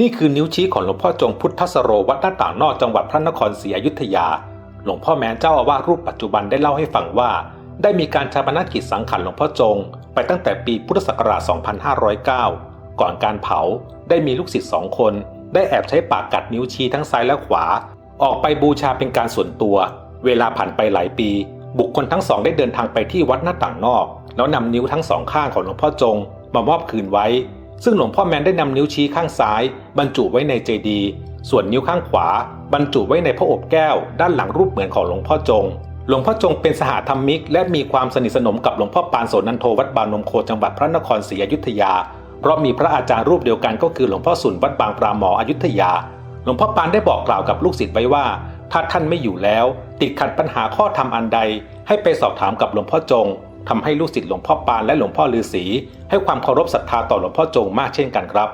นี่คือนิ้วชี้ของหลวงพ่อจงพุทธสโรวัดหน้าต่างนอกจังหวัดพระนครศรีอยุธยา หลวงพ่อแม้นเจ้าอาวาสรูปปัจจุบันได้เล่าให้ฟังว่า ได้มีการชาปนกิจสังขารหลวงพ่อจง ไปตั้งแต่ปีพุทธศักราช 2509 ก่อนการเผาได้มีลูกศิษย์สองคน ได้แอบใช้ปากกัดนิ้วชี้ทั้งซ้ายและขวา ออกไปบูชาเป็นการส่วนตัว เวลาผ่านไปหลายปี บุคคลทั้งสองได้เดินทางไปที่วัดหน้าต่างนอก แล้วนำนิ้วทั้งสองข้างของหลวงพ่อจง มามอบคืนไว้ ซึ่งหลวงพ่อแมนได้นำนิ้วชี้ข้างซ้าย บรรจุไว้ในเจดี ส่วนนิ้วข้างขวา บรรจุไว้ในพระอบแก้ว ด้านหลังรูปเหมือนของหลวงพ่อจง หลวงพ่อจงเป็นสหธรรมิก และมีความสนิทสนมกับหลวงพ่อปานโสนันโทวัดบางนมโคจังหวัดพระนครศรีอยุธยา เพราะมีพระอาจารย์รูปเดียวกันก็คือหลวงพ่อสุนวัดบางปราหมออยุธยา หลวงพ่อปานได้บอกกล่าวกับลูกศิษย์ไว้ว่า ถ้าท่านไม่อยู่แล้ว ติดขัดปัญหาข้อธรรมอันใด ให้ไปสอบถามกับหลวงพ่อจง ทำให้ลูกศิษย์หลวงพ่อปานและหลวงพ่อฤาษีให้ความเคารพศรัทธาต่อหลวงพ่อจงมากเช่นกันครับ